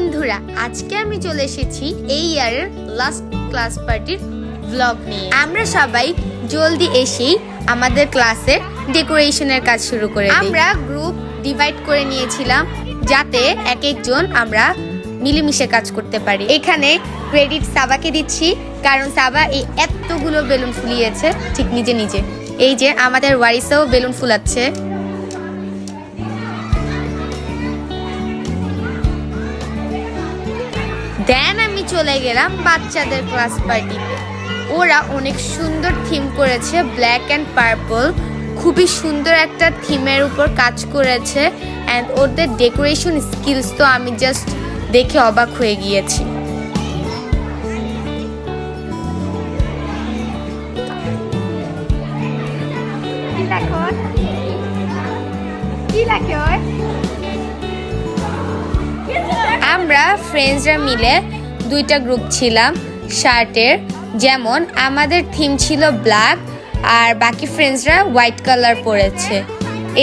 বন্ধুরা, আজকে আমি চলে এসেছি এই ইয়ারের লাস্ট ক্লাস পার্টির ব্লগ নিয়ে। আমরা সবাই জলদি এসেই আমাদের ক্লাসের ডেকোরেশনের কাজ শুরু করে। আমরা গ্রুপ ডিভাইড করে নিয়েছিলাম যাতে এক একজন আমরা মিলেমিশে কাজ করতে পারি। এখানে ক্রেডিট সাবাকে দিচ্ছি, কারণ সাবা এই এতগুলো বেলুন ফুলিয়েছে ঠিক নিজে নিজে। এই যে আমাদের ওয়ারিসেও বেলুন ফুলাচ্ছে। দেন আমি চলে গেলাম বাচ্চাদের ক্লাস পার্টিতে। ওরা অনেক সুন্দর থিম করেছে ব্ল্যাক অ্যান্ড পার্পল খুবই সুন্দর একটা থিমের উপর কাজ করেছে অ্যান্ড ওদের ডেকোরেশন স্কিলস তো আমি জাস্ট দেখে অবাক হয়ে গিয়েছি। কি লাগে আমরা ফ্রেন্ডসরা মিলে দুইটা গ্রুপ ছিলাম, শার্টের। যেমন আমাদের থিম ছিল ব্ল্যাক আর বাকি ফ্রেন্ডসরা হোয়াইট কালার পরেছে।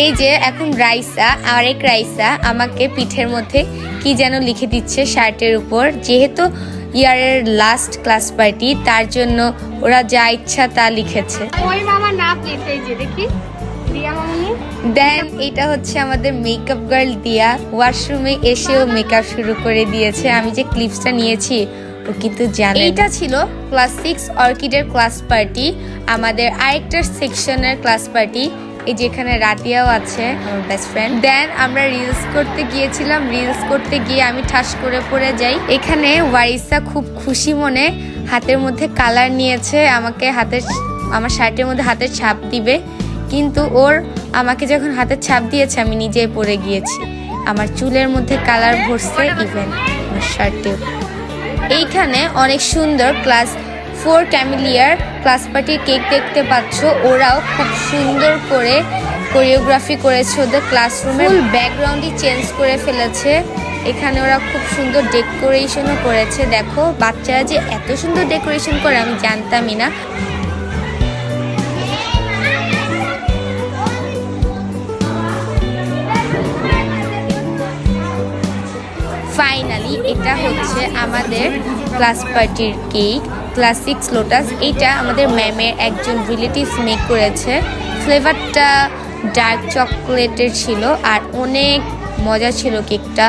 এই যে এখন রাইসা, আরেক রাইসা আমাকে পিঠের মধ্যে কি যেন লিখে দিচ্ছে শার্টের উপর। যেহেতু ইয়ারের লাস্ট ক্লাস পার্টি তার জন্য ওরা যা ইচ্ছা তা লিখেছে। ওই মামা না যে দেখি। দেন এটা হচ্ছে আমাদের মেকআপ গার্ল দিয়া। ওয়াশরুমে এসেও মেকআপ শুরু করে দিয়েছে। আমি যে ক্লিপসটা নিয়েছি ও কিন্তু জানে এইটা ছিল ক্লাস সিক্স অর্কিডের ক্লাস পার্টি আমাদের আরেকটা সেকশনের ক্লাস পার্টি এই যেখানে রাতিয়াও আছে আমার বেস্ট ফ্রেন্ড দেন আমরা রিলস করতে গিয়েছিলাম। রিলস করতে গিয়ে আমি ঠাস করে পড়ে যাই। এখানে ওয়ারিসা খুব খুশি মনে হাতের মধ্যে কালার নিয়েছে। আমাকে হাতের আমার শার্টের মধ্যে হাতের ছাপ দিবে। কিন্তু ওর আমাকে যখন হাতে ছাপ দিয়েছে আমি নিজেই পড়ে গিয়েছি। আমার চুলের মধ্যে কালার ভরছে ইভেন আমার শার্টেও। এইখানে অনেক সুন্দর ক্লাস ফোর ক্যামিলিয়ার ক্লাস পার্টির কেক দেখতে পাচ্ছ। ওরাও খুব সুন্দর করে কোরিওগ্রাফি করেছে। ওদের ক্লাসরুমে ফুল ব্যাকগ্রাউন্ডই চেঞ্জ করে ফেলেছে। এখানে ওরা খুব সুন্দর ডেকোরেশনও করেছে। দেখো বাচ্চারা যে এত সুন্দর ডেকোরেশন করে আমি জানতামই না। ফাইনালি এটা হচ্ছে আমাদের ক্লাস পার্টির কেক ক্লাস সিক্স লোটাস এটা আমাদের ম্যামের একজন রিলেটিভস মেক করেছে। ফ্লেভারটা ডার্ক চকলেটের ছিল, আর অনেক মজা ছিল কেকটা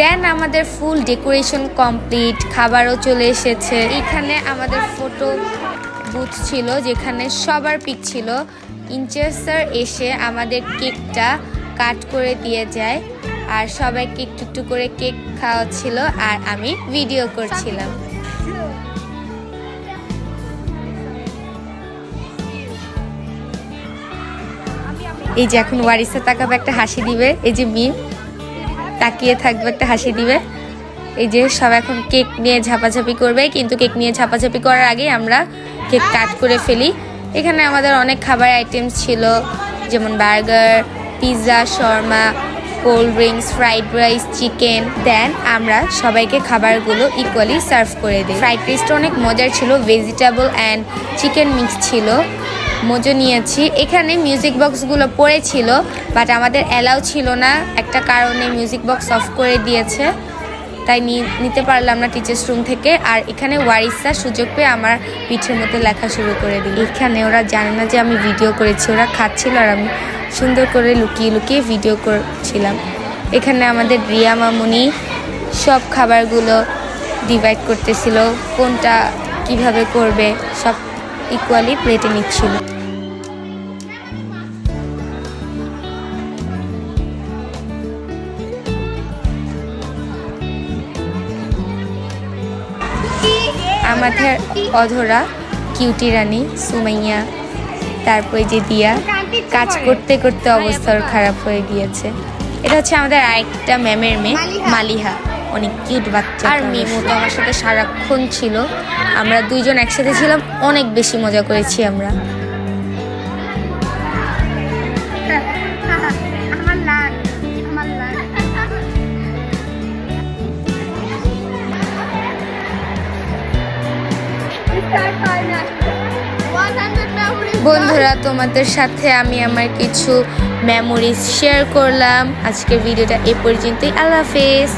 দেন আমাদের ফুল ডেকোরেশন কমপ্লিট, খাবারও চলে এসেছে। এখানে আমাদের ফটো বুথ ছিল, যেখানে সবার পিক ছিল। ইনচার্জ স্যার এসে আমাদের কেকটা কাট করে দিয়ে যায় আর সবাইকে একটু একটু করে কেক খাওয়াচ্ছিল আর আমি ভিডিও করছিলাম। এই যে এখন ওয়ারিসা তাকাবে একটা হাসি দিবে, এই যে মিম তাকিয়ে থাকবে, একটা হাসি দিবে। এই যে সব এখন কেক নিয়ে ঝাপাঝাপি করবে, কিন্তু কেক নিয়ে ঝাপাঝাপি করার আগে আমরা কেক কাট করে ফেলি। এখানে আমাদের অনেক খাবার আইটেমস ছিল, যেমন burger, pizza, shawarma, cold drinks, fried rice, chicken. Then আমরা সবাইকে খাবারগুলো ইকুয়ালি সার্ভ করে দিই। ফ্রাইড রাইসটা অনেক মজার ছিল ভেজিটেবল অ্যান্ড চিকেন মিক্স ছিল। মজো নিয়েছি। এখানে মিউজিক বক্সগুলো পড়েছিল বাট আমাদের অ্যালাউ ছিল না। একটা কারণে মিউজিক বক্স অফ করে দিয়েছে। তাই নিতে পারলাম না টিচার্স রুম থেকে। আর এখানে ওয়ারিসা সুযোগ পেয়ে আমার পিঠের মধ্যে লেখা শুরু করে দিল। এখানে ওরা জানে না যে আমি ভিডিও করেছি। ওরা খাচ্ছিল আর আমি সুন্দর করে লুকিয়ে লুকিয়ে ভিডিও করছিলাম। এখানে আমাদের রিয়া মামুনি সব খাবারগুলো ডিভাইড করতেছিল। কোনটা কীভাবে করবে, সব ইকুয়ালি প্লেটে নিচ্ছিল আমাদের অধরা কিউটি রানী, সুমাইয়া, তারপরে যে দিয়া, কাজ করতে করতে অবস্থা খারাপ হয়ে গিয়েছে এটা হচ্ছে আমাদের আরেকটা ম্যামের মেয়ে, মালিহা। অনেক কিউট বাচ্চা আর মেমো তো আমার সাথে সারাক্ষণ ছিল। আমরা দুইজন একসাথে ছিলাম অনেক বেশি মজা করেছি আমরা। বন্ধুরা তোমাদের সাথে আমি আমার কিছু মেমোরিজ শেয়ার করলাম। আজকের ভিডিওটা এ পর্যন্তই। আল্লাহ হাফেজ।